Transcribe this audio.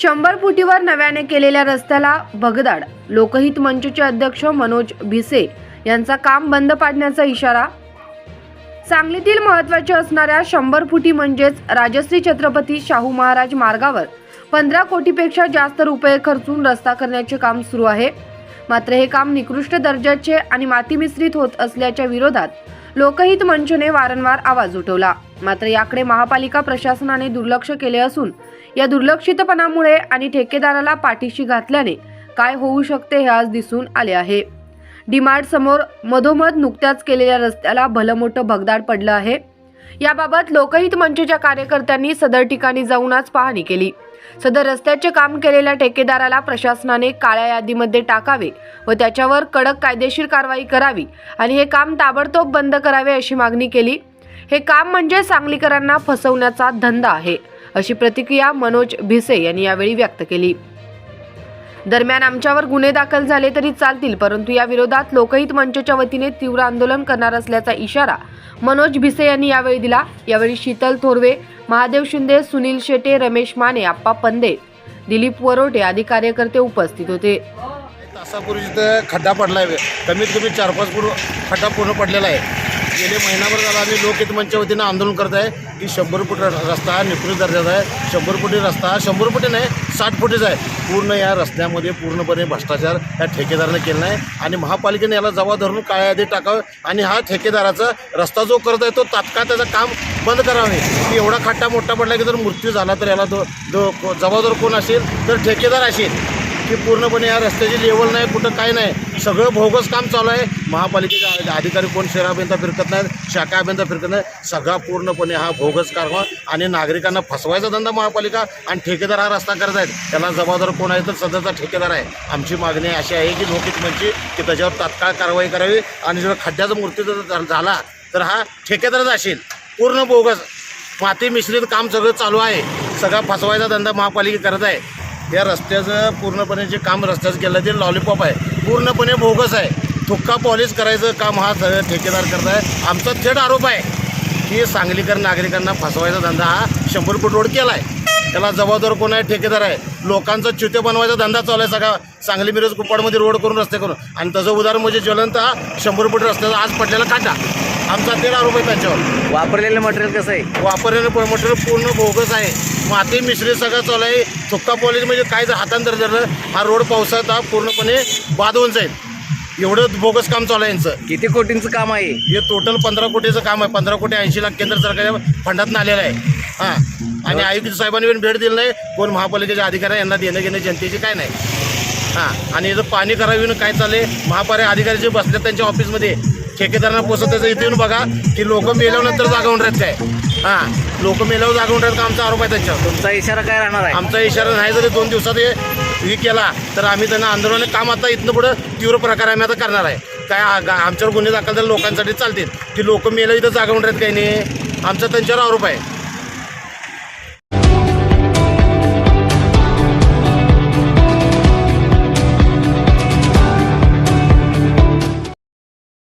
शंभर फुटीवर नव्याने केलेल्या रस्त्याला भगदाड लोकहित मंचचे अध्यक्ष मनोज भिसे यांचा काम बंद पाडण्याचा इशारा. सांगलीतील महत्त्वाचे असणाऱ्या शंभर फुटी म्हणजेच राजश्री छत्रपती शाहू महाराज मार्गावर पंधरा कोटीपेक्षा जास्त रुपये खर्चून रस्ता करण्याचे काम सुरू आहे. मात्र हे काम निकृष्ट दर्जाचे आणि माती मिश्रित होत असल्याच्या विरोधात लोकहित मंचने वारंवार आवाज उठवला. मात्र याकडे महापालिका प्रशासनाने दुर्लक्ष केले असून या दुर्लक्षितपणामुळे आणि ठेकेदाराला पाठीशी घातल्याने काय होऊ शकते हे आज दिसून आले आहे. डीमार्ट समोर मधोमध नुकत्याच केलेल्या रस्त्याला भलं मोठं भगदाड पडलं आहे. याबाबत लोकहित मंचच्या कार्यकर्त्यांनी सदर ठिकाणी जाऊन आज पाहणी केली. सदर रस्त्याचे काम केलेल्या ठेकेदाराला प्रशासनाने काळ्या यादीमध्ये टाकावे व त्याच्यावर कडक कायदेशीर कारवाई करावी आणि हे काम ताबडतोब बंद करावे अशी मागणी केली. हे काम म्हणजे सांगलीकरांना फसवण्याचा धंदा आहे अशी प्रतिक्रिया मनोज भिसे यांनी यावेळी व्यक्त केली. दरम्यान आमच्यावर गुन्हे दाखल झाले तरी चालतील परंतु या विरोधात लोकहित मंचच्या वतीने तीव्र आंदोलन करणार असल्याचा इशारा मनोज भिसे यांनी यावेळी दिला. यावेळी शीतल थोरवे महादेव शिंदे सुनील शेटे रमेश माने आप्पा पंदे दिलीप वरोटे आदी कार्यकर्ते उपस्थित होते. तासापूर्वी तिथं खड्डा पडला आहे कमीत कमी चार पाच फूट खड्डा पूर्ण पडलेला आहे. गेले महिनाभर झाला आम्ही लोकहित मंचच्या वतीनं आंदोलन करत आहे की शंभर फूट र- रस्ता हा निकृष्ट दर्जाचा आहे. शंभर फुटी रस्ता हा शंभर फुटी नाही साठ फुटीचा आहे. पूर्ण या रस्त्यामध्ये पूर्णपणे भ्रष्टाचार या ठेकेदाराने केला आहे आणि महापालिकेने याला जबाब धरून काळ्या यादी टाकावं आणि हा ठेकेदाराचा रस्ता जो करत आहे तो तात्काळ त्याचं काम बंद करावे. की एवढा खड्डा मोठा पडला की जर मृत्यू झाला तर याला तो जो जबाबदार कोण असेल? तर ठेकेदार असेल. की पूर्णपणे या रस्त्याची लेवल नाही कुठं काय नाही. सगळं भोगस काम चालू आहे. महापालिकेचे अधिकारी कोण? शहराभ्यंता फिरकत नाहीत शाखा अभियंता फिरकत नाही सगळा पूर्णपणे हा भोगस कारवा आणि नागरिकांना फसवायचा धंदा महापालिका आणि ठेकेदार हा रस्ता करत आहेत. त्याला जबाबदार कोण आहे? तर सध्याचा ठेकेदार आहे. आमची मागणी अशी आहे की लोकित म्हणजे की त्याच्यावर तात्काळ कारवाई करावी. आणि जर खड्ड्याचा मूर्ती जर झाला तर हा ठेकेदारच असेल पूर्ण बोगस माती मिश्रित काम सगळं चालू आहे. सगळा फसवायचा धंदा महापालिका करत आहे. या रस्त्याचं पूर्णपणे जे काम रस्त्याचं केलं ते लॉलीपॉप आहे. पूर्णपणे बोगस आहे. थुक्का पॉलिश करायचं काम हा ठेकेदार करत आहे आमचा थेट आरोप आहे की सांगलीकर नागरिकांना फसवायचा धंदा हा शंभर फूट रोड केला आहे त्याला जबाबदार कोण आहे? ठेकेदार आहे. लोकांचा च्युते बनवायचा धंदा चालू आहे सगळा. सांगली मिरज कुप्पाडमध्ये रोड करून रस्ते करून. आणि त्याचं उदाहरण म्हणजे ज्वलंत हा शंभर फूट रस्त्याचा आज पडलेला काटा. आमचा आरोप आहे त्यांच्यावर. वापरलेलं मटेरियल कसं आहे? वापरलेलं मटेरियल पूर्ण बोगस आहे. माती मिश्रित सगळं चालू आहे. थुक्का पॉलिश म्हणजे काय जर हातांतर धरलं हा रोड पावसात हा पूर्णपणे बाद होऊन जाईल. एवढं बोगस काम चालू आहे यांचं. किती कोटींचं काम आहे? हे टोटल पंधरा कोटीचं काम आहे. पंधरा कोटी ऐंशी लाख केंद्र सरकारच्या फंडातून आलेलं आहे. हां. आणि आयुक्त साहेबांनी पण भेट दिली नाही. कोण महापालिकेचे अधिकारी यांना देणं घेणं जनतेची काय नाही. हां. आणि याचं पाणी करावी काय चालले महापालिका अधिकारी जे बसले त्यांच्या ऑफिसमध्ये ठेकेदारांना त्याचं इथे येऊन बघा की लोक मेल्यानंतर जागा होऊन राहत काय. हां. लोक मेल्यावर जागा होऊन राहत का? आमचा आरोप आहे त्यांच्यावर. तुमचा इशारा काय राहणार आहे? आमचा इशारा नाही जरी दोन दिवसात हे हे केला तर आम्ही त्यांना आंदोलन काम आता इथनं पुढं तीव्र प्रकारे आम्ही आता करणार आहे. काय आमच्यावर गुन्हे दाखल झाले लोकांसाठी चालतील. की लोक मेलं इथं जागा राहत काही नाही? आमचा त्यांच्यावर आरोप आहे.